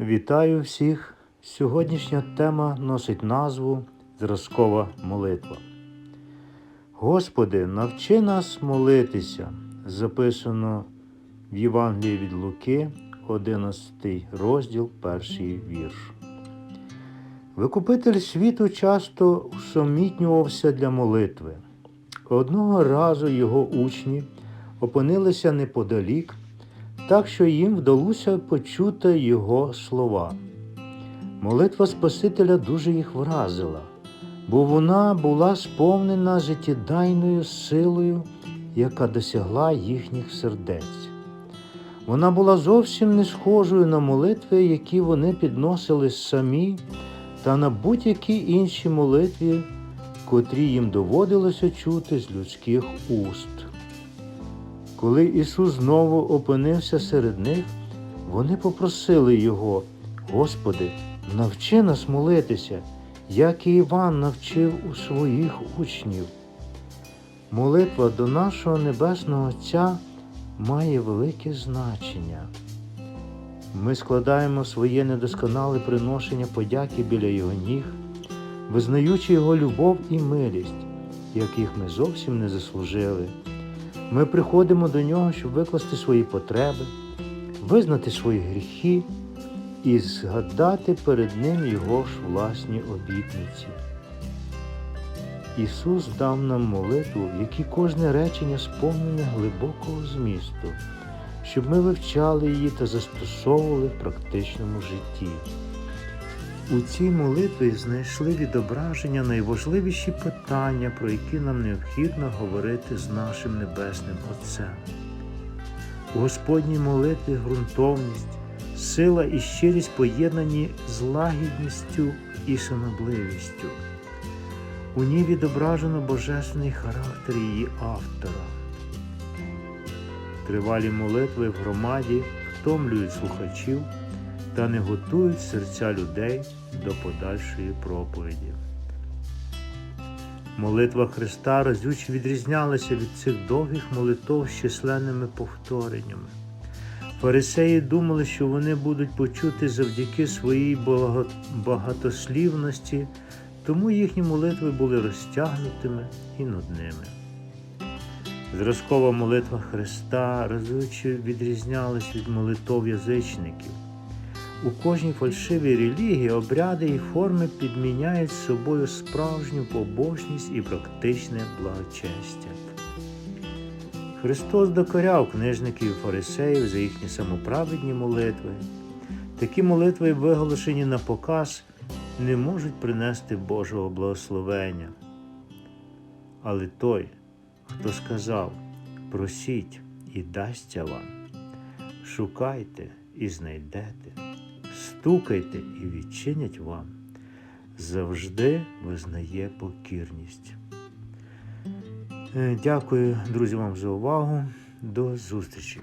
Вітаю всіх! Сьогоднішня тема носить назву Зразкова молитва. Господи, навчи нас молитися. Записано в Євангелії від Луки, 11 розділ, перший вірш. Викупитель світу часто усамітнювався для молитви. Одного разу його учні опинилися неподалік, так що їм вдалося почути його слова. Молитва Спасителя дуже їх вразила, бо вона була сповнена життєдайною силою, яка досягла їхніх сердець. Вона була зовсім не схожою на молитви, які вони підносили самі, та на будь-які інші молитві, котрі їм доводилося чути з людських уст. Коли Ісус знову опинився серед них, вони попросили Його, Господи, навчи нас молитися, як і Іван навчив у своїх учнів. Молитва до нашого Небесного Отця має велике значення. Ми складаємо своє недосконале приношення подяки біля Його ніг, визнаючи Його любов і милість, яких ми зовсім не заслужили. Ми приходимо до нього, щоб викласти свої потреби, визнати свої гріхи і згадати перед Ним Його ж власні обітниці. Ісус дав нам молитву, в якій кожне речення сповнене глибокого змісту, щоб ми вивчали її та застосовували в практичному житті. У цій молитві знайшли відображення найважливіші питання, про які нам необхідно говорити з нашим Небесним Отцем. У Господній молитві ґрунтовність, сила і щирість поєднані з лагідністю і шанобливістю. У ній відображено божественний характер її автора. Тривалі молитви в громаді втомлюють слухачів та не готують серця людей до подальшої проповіді. Молитва Христа разюче відрізнялася від цих довгих молитов з численними повтореннями. Фарисеї думали, що вони будуть почути завдяки своїй багатослівності, тому їхні молитви були розтягнутими і нудними. Зразкова молитва Христа разюче відрізнялась від молитов язичників. У кожній фальшивій релігії обряди і форми підміняють собою справжню побожність і практичне благочестя. Христос докоряв книжників і фарисеїв за їхні самоправедні молитви. Такі молитви, виголошені на показ, не можуть принести Божого благословення. Але той, хто сказав просіть і дасться вам, шукайте і знайдете, стукайте і відчинять вам, завжди визнає покірність. Е, Дякую, друзі, вам за увагу. До зустрічі!